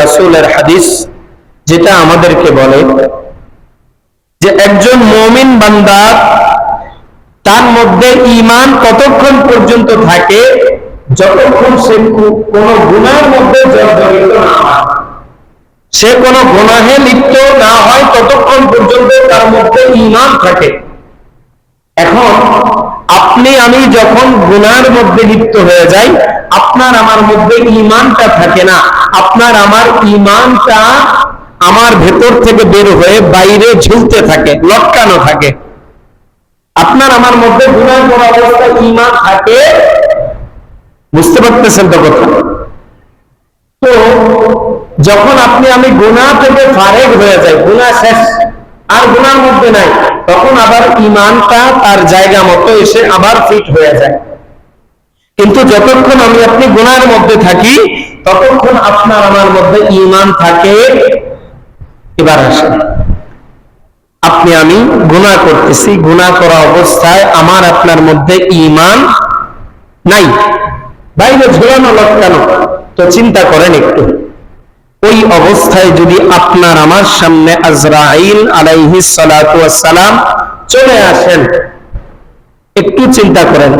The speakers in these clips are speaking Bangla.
রাসূলের হাদিস, যেটা আমাদেরকে বলে যে একজন মুমিন বান্দা তার মধ্যে ঈমান কতক্ষণ পর্যন্ত থাকে, যতক্ষণ সে কোনো গুনার মধ্যে জর্জরিত না সে কোনো গুনাহে লিপ্ত না হয়, ততক্ষণ পর্যন্ত তার মধ্যে ইমান থাকে। এখন আপনি, আমি যখন গুনার মধ্যে লিপ্ত হয়ে যাই, আপনার আমার মধ্যে ইমানটা থাকে না। আপনার আমার ইমানটা আমার ভেতর থেকে বের হয়ে বাইরে ঝুলতে থাকে, লটকানো থাকে। আপনার আমার মধ্যে গুনার কোন অবস্থায় ইমান থাকে? বুঝতে পারতেছেন তো কথা? তো যখন আপনি, আমি গুনাহ থেকে ফারেক হয়ে যাই, গুনাহ শেষ, আর গুনার মধ্যে নাই। তখন আবার ইমানটা তার জায়গা মতো এসে আবার ফিট হয়ে যায়। কিন্তু যতক্ষণ আমি আপনি গুনার মধ্যে থাকি, ততক্ষণ আপনার আমার মধ্যে ইমান থাকে, এবার আসেন। আপনি আমি গুনাহ করতেছি, গুনাহ করা অবস্থায় আমার আপনার মধ্যে ইমান নাই। বাইরে ঝোলানো লটকানো, তো চিন্তা করেন একটু। ওই অবস্থায় যদি আপনার আমার সামনে আজরাইল আলাইহি সালাম চলে আসেন, একটু চিন্তা করেন।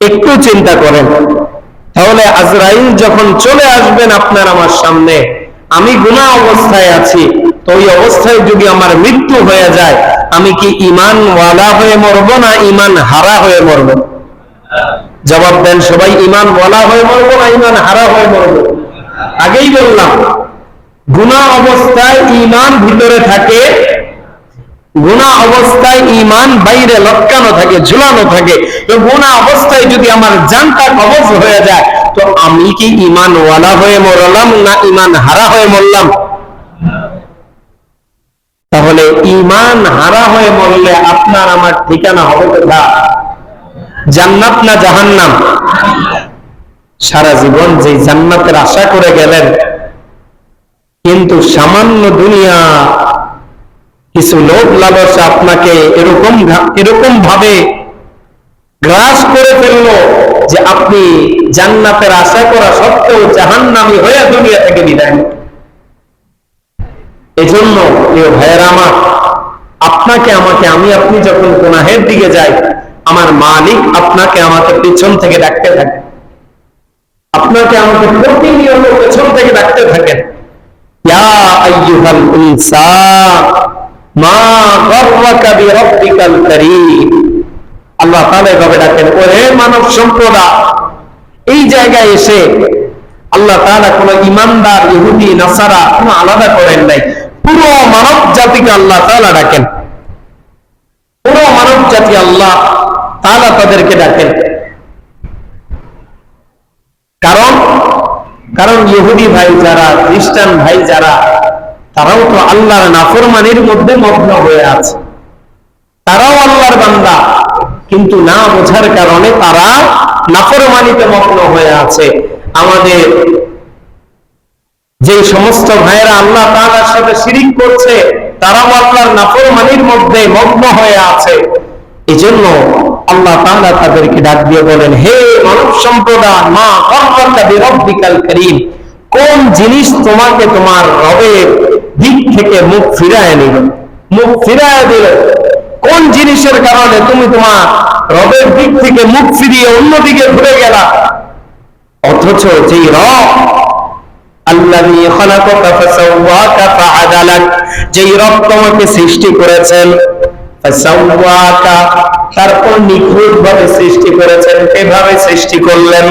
একটু চিন্তা করেন। তাহলে আজরাইল যখন চলে আসবেন আপনার আমার সামনে, আমি গুনাহ অবস্থায় আছি, তো ওই অবস্থায় যদি আমার মৃত্যু হয়ে যায়, আমি কি ইমান ওয়ালা হয়ে মরব না ইমান হারা হয়ে মরব? জবাব দেন সবাই ইমান ওয়ালা হয়ে মরব না ইমান হারা হয়ে মরব? আগেই বললাম গুনাহ অবস্থায় ইমান ভিতরে থাকে, গুণা অবস্থায় ইমান বাইরে লটকানো থাকে, ঝুলানো থাকে। তো গুণা অবস্থায় যদি আমার জানটা কবজ হয়ে যায়, তো আমি কি ইমান ওয়ালা হয়ে মরলাম না ইমান হারা হয়ে মরলাম? তাহলে ইমান হারা হয়ে মরলে আপনার আমার ঠিকানা হবে কোথা জান্নাত না জাহান্নাম? সারা জীবন যে জান্নাতের আশা করে গেলেন, কিন্তু সামান্য দুনিয়া কিছু লোক লালসা আপনাকে এরকম এরকম ভাবে গ্রাস করে ফেলল যে আপনি জান্নাতের আশা করা সত্ত্বেও জাহান্নামী হয়ে দুনিয়া থেকে বিদায়। এজন্য প্রিয় ভাইয়ের আমার, আপনাকে, আমাকে, আমি, আপনি যখন গুনাহের দিকে যাই, আমার মালিক আপনাকে আমাকে পেছন থেকে ডাকতে থাকে আপনাকে আমাকে প্রতিনিয়ত পেছন থেকে ডাকতে থাকেন। আল্লাহ ডাকেন ওরে মানব এই জায়গায় এসে আল্লাহ ইহুদি, নাসারা কোন আলাদা করেন নাই। পুরো মানব জাতিকে আল্লাহ ডাকেন। পুরো মানব জাতি আল্লাহ তাদেরকে ডাকেন কারণ কারণ ইহুদি ভাই যারা, খ্রিস্টান ভাই যারা, তারাও তো আল্লাহর নাফরমানির মধ্যে মগ্ন হয়ে আছে। তারাও আল্লাহর বান্দা, কিন্তু না বোঝার কারণে তারা নাফরমানিতে মগ্ন হয়ে আছে। আমাদের যে সমস্ত ভাইয়েরা আল্লাহ তাআলার সাথে শিরিক করছে, তারাও আল্লাহর নাফরমানির মধ্যে মগ্ন হয়ে আছে। এজন্য আল্লাহ তাআলা তাদেরকে ডাক দিয়ে বলেন, হে মানব সম্প্রদায়, মা কর্মকা বিরব্বিকাল করিম, কোন জিনিস তোমাকে তোমার রবের দিক থেকে মুখ ফিরায় নিল? মুখ ফিরায় দিল? কোন জিনিসের কারণে তুমি তোমার রবের দিক থেকে মুখ ফিরিয়ে অন্যদিকে ঘুরে গেলা? অথচ যেই রব ফাআদালাক, যেই রব তোমাকে সৃষ্টি করেছেন তারপর নিখুঁত ভাবে সৃষ্টি করেছেন। এভাবে সৃষ্টি করলেন,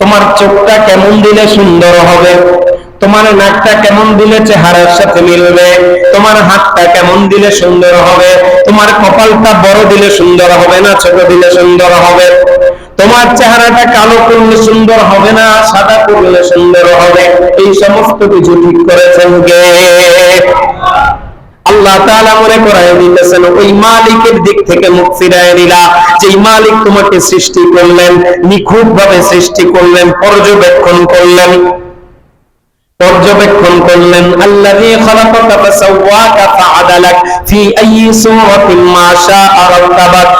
তোমার চোখটা কেমন দিলে সুন্দর হবে? তোমার নাকটা কেমন দিলে চেহারার সাথে মিলবে? তোমার হাতটা কেমন দিলে সুন্দর হবে? তোমার কপালটা বড় দিলে সুন্দর হবে না ছোট দিলে সুন্দর হবে? তোমার চেহারাটা কালো করলে সুন্দর হবে না সাদা করলে সুন্দর হবে? এই সমস্ত কিছু ঠিক করেছেন কে? আল্লাহ তাআলা মনে করায় দিতেছেন, ওই মালিকের দিক থেকে মুখ ফিরায় নিলা। যে মালিক তোমাকে সৃষ্টি করলেন নিখুঁত ভাবে সৃষ্টি করলেন, পর্যবেক্ষণ করলেন। পর্যবেক্ষণ করলেন, আল্লাযী খালাকাকা ফাসাওয়াকা ফাআদালাক ফি আইয়ি সূরাতিন মা শাআ রাক্কাবাক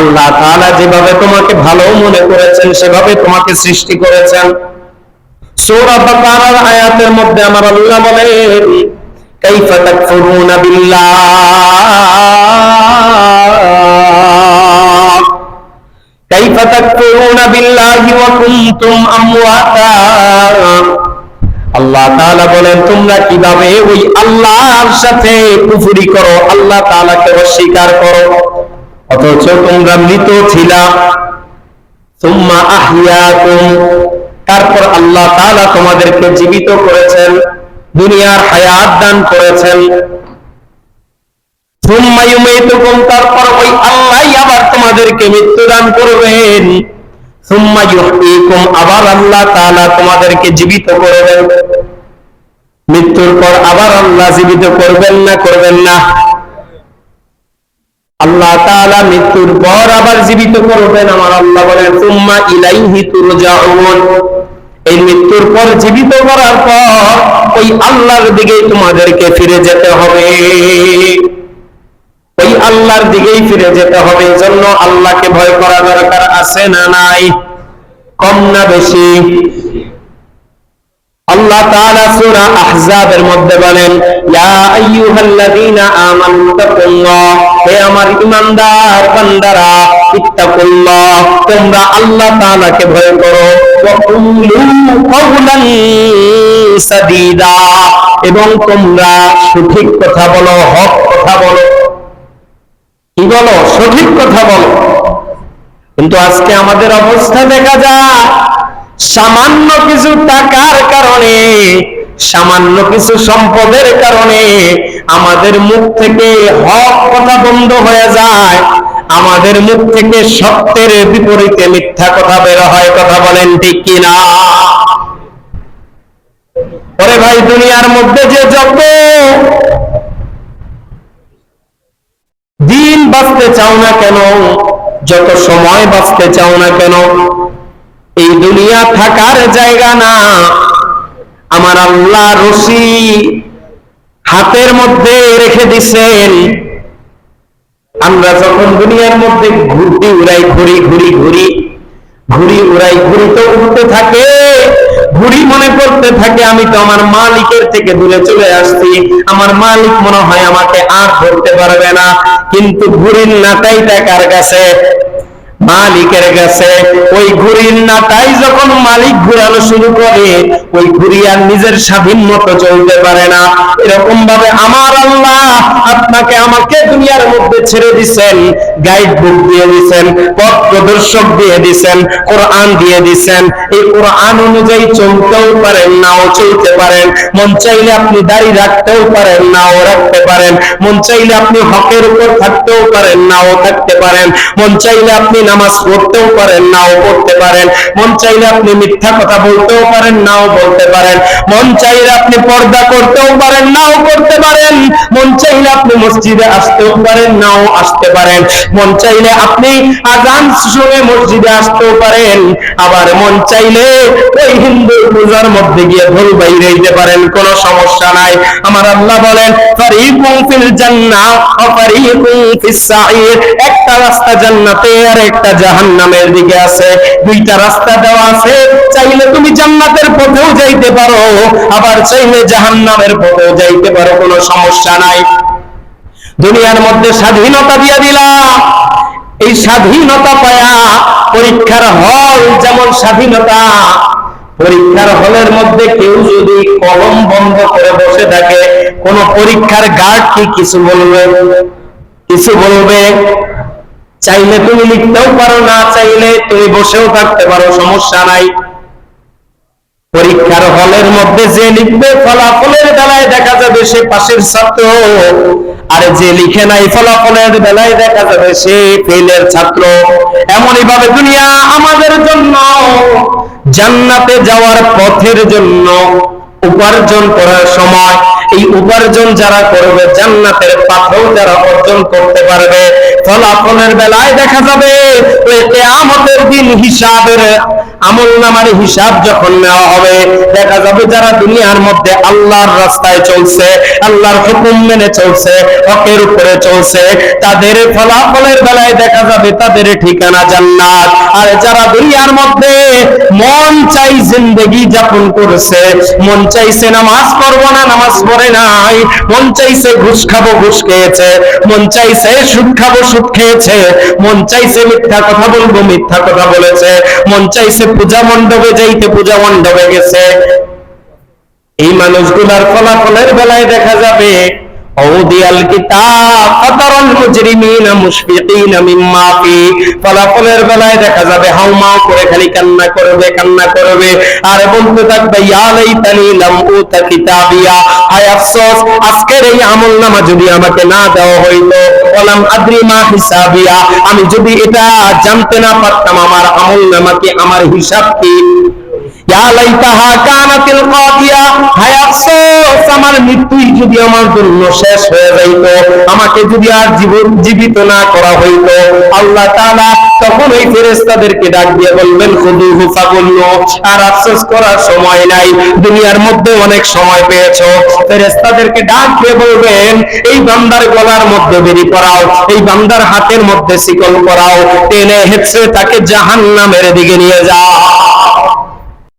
আল্লাহ তাআলা যেভাবে তোমাকে ভালো মনে করেছেন, সেভাবে তোমাকে সৃষ্টি করেছেন। সূরা বাকারার আয়াতের মধ্যে আমার আল্লাহ বলেন তাকফুরুনা বিল্লাহ কাইফা তাকফুরুনা বিল্লাহি ওয়া কুনতুম আমওয়াতা আল্লাহ তাআলা বলেন তোমরা কীভাবে ওই আল্লাহর সাথে কুফরি করো আল্লাহ তাআলাকে অস্বীকার করো অথচ তোমরা মৃত ছিলা সুম্মা আহইয়াকুম তারপর আল্লাহ তাআলা তোমাদেরকে জীবিত করেছেন দুনিয়ার হায়াত দান করেছেন। তারপর ওই আল্লাহই আবার তোমাদেরকে মৃত্যু দান করবেন। আবার আল্লাহ তাআলা তোমাদেরকে জীবিত করবেন। মৃত্যুর পর আবার আল্লাহ জীবিত করবেন না করবেন না। আল্লাহ তাআলা মৃত্যুর পর আবার জীবিত করবেন, আমার আল্লাহ বলেন, সুম্মা ইলাইহি তুরজাউন। এই মৃত্যুর পর জীবিত করার পর ওই আল্লাহর দিকে তোমাদেরকে ফিরে যেতে হবে। ওই আল্লাহর দিকেই ফিরে যেতে হবে। এই জন্য আল্লাহকে ভয় করা দরকার আছে না নাই? কম না বেশি? আল্লাহ তাআলা সূরা আহজাবের মধ্যে বলেন, ইয়া আইয়ুহাল্লাযীনা আমানু তাকুল্লাহ, হে আমার ঈমানদার বান্দারা, ইত্তাকুল্লাহ, তোমরা আল্লাহ তাআলাকে ভয় করো। এবং তোমরা সঠিক কথা বলো, হক কথা বলো। কি বলো? সঠিক কথা বলো। কিন্তু আজকে আমাদের অবস্থা দেখা যায় সামান্য কিছু টাকার কারণে, সামান্য কিছু সম্পদের কারণে আমাদের মুখ থেকে হক কথা বন্ধ হয়ে যায়। আমাদের মুখ থেকে সত্যের বিপরীতে মিথ্যা কথা বের হয়, কথা বলেন ঠিক কিনা? ওরে ভাই, দুনিয়ার মধ্যে যে যত দিন বাঁচতে চাও না কেন, যত সময় বাঁচতে চাও না কেন, এই দুনিয়া থাকার জায়গা না। আমার আল্লাহ রশি হাতের মধ্যে রেখে দিছেন। আমরা যখন দুনিয়ার মধ্যে ঘুরতে উড়াই, ঘুরি ঘুরি ঘুরি ঘুরি, উড়াই, ঘুরি তো উঠতে থাকে, ঘুরি মনে করতে থাকে, আমি তো আমার মালিকের থেকে দূরে চলে আসছি, আমার মালিক মনে হয় আমাকে আর ধরতে পারবে না, কিন্তু ঘুরির নাটাইটা কার কাছে মালিকের কাছে ওই ঘুড়ির নাটাই যখন মালিক ঘুরানো শুরু করে, ওই ঘুড়ি আর নিজের স্বাধীন মতো চলতে পারে না। এরকম ভাবে আমার আল্লাহ আপনাকে আমাকে দুনিয়ার মধ্যে ছেড়ে দিছেন গাইড বুক দিয়ে দিছেন, পথ প্রদর্শক দিয়ে দিছেন, কোরআন দিয়ে দিছেন। এই কোরআন অনুযায়ী চলতেও পারেন, নাও চলতে পারেন। মন চাইলে আপনি দাড়ি রাখতেও পারেন, নাও রাখতে পারেন। মন চাইলে আপনি হকের উপর থাকতেও পারেন, নাও থাকতে পারেন। মন চাইলে আপনি নামাজ পড়তেও পারেন, নাও পড়তে পারেন। মন চাইলে আপনি মিথ্যা কথা বলতেও পারেন, নাও বলতে পারেন। মন চাইলে আপনি পর্দা করতেও পারেন, নাও করতে পারেন। মন চাইলে আপনি মসজিদে আসতেও পারেন, নাও আসতে পারেন। মন চাইলে আপনি আজান শুনে মসজিদে আসতেও পারেন। আবার মন চাইলে ওই হিন্দু পূজার মধ্যে গিয়ে ভুল বাইরে দিতে পারেন, কোনো সমস্যা নাই। আমার আল্লাহ বলেন, ফারিকুম ফিল জান্নাহ ওয়া ফারিকুম ফিস সাঈর একটা রাস্তা জান্নাতে আর একটা জাহান্নামের দিকে আছে, দুইটা রাস্তা দেওয়া আছে। চাইলে তুমি জান্নাতের পথেও যাইতে পারো, আবার চাইলে জাহান্নামের পথেও যাইতে পারো, কোনো সমস্যা নাই। দুনিয়ার মধ্যে স্বাধীনতা দিয়ে দিলাম এই স্বাধীনতা পায়া পরীক্ষার হল যেমন স্বাধীনতা, পরীক্ষার হলের মধ্যে কেউ যদি কলম বন্ধ করে বসে থাকে, কোন পরীক্ষার গার্ড কি কিছু বলবে? কিছু বলবে? চাইলে তুমি লিখতেও পারো, না চাইলে তুমি বসেও থাকতে পারো, সমস্যা নাই। পরীক্ষার হলের মধ্যে যে লিখবে, ফলাফলের বেলায় দেখা যাবে সে পাশের ছাত্র। আর যে লিখে নাই, ফলাফলের বেলায় দেখা যাবে সে ফেলের ছাত্র। এমনই ভাবে দুনিয়া আমাদের জন্য, জান্নাতে যাওয়ার পথের জন্য। উপার্জন করার সময় এই উপার্জন যারা করবে জান্নাতের পাথর যারা অর্জন করতে পারবে, ফলাফলের বেলায় দেখা যাবে, ওই কেয়ামতের দিন হিসাবের আমল নামার হিসাব যখন নেওয়া হবে, দেখা যাবে যারা দুনিয়ার মধ্যে আল্লাহর রাস্তায় চলছে, আল্লাহর হুকুম মেনে চলছে, হকের উপরে চলছে, তাদের ফলাফলের বেলায় দেখা যাবে তাদের ঠিকানা জান্নাত। আর যারা দুনিয়ার মধ্যে মন চাই জিন্দগি যাপন করছে, মন চাইছে নামাজ পড়ব না, নামাজ পড়ে নাই, মন চাইছে ঘুষ খাব, ঘুষ খেয়েছে, মন চাইছে সুদ খাব, সুদ খেয়েছে, মন চাইছে মিথ্যা কথা বলব, মিথ্যা কথা বলেছে, মন চাইছে পূজা মণ্ডপে যাইতে পূজা মণ্ডপে গেছে। এই মানুষগুলার ফলাফলের বেলায় দেখা যাবে ফলাফলের বেলায় দেখা যাবে করে খালি কান্না করবে কান্না করবে। আর বলতে থাকবে, ইয়া আফসোস, আজকের এই আমলনামা যদি আমাকে না দেওয়া হইতো আমি যদি এটা জানতে না পারতাম আমার আমল নামাকে আমার হিসাব কি সময় নাই, দুনিয়ার মধ্যে অনেক সময় পেয়েছ। ফেরেশতাদেরকে ডাক দিয়ে বলবেন, এই বান্দার গলার মধ্যে বেরি করাও এই বান্দার হাতের মধ্যে শিকল করাও টেনে হেঁচড়ে তাকে জাহান্নামের দিকে নিয়ে যাও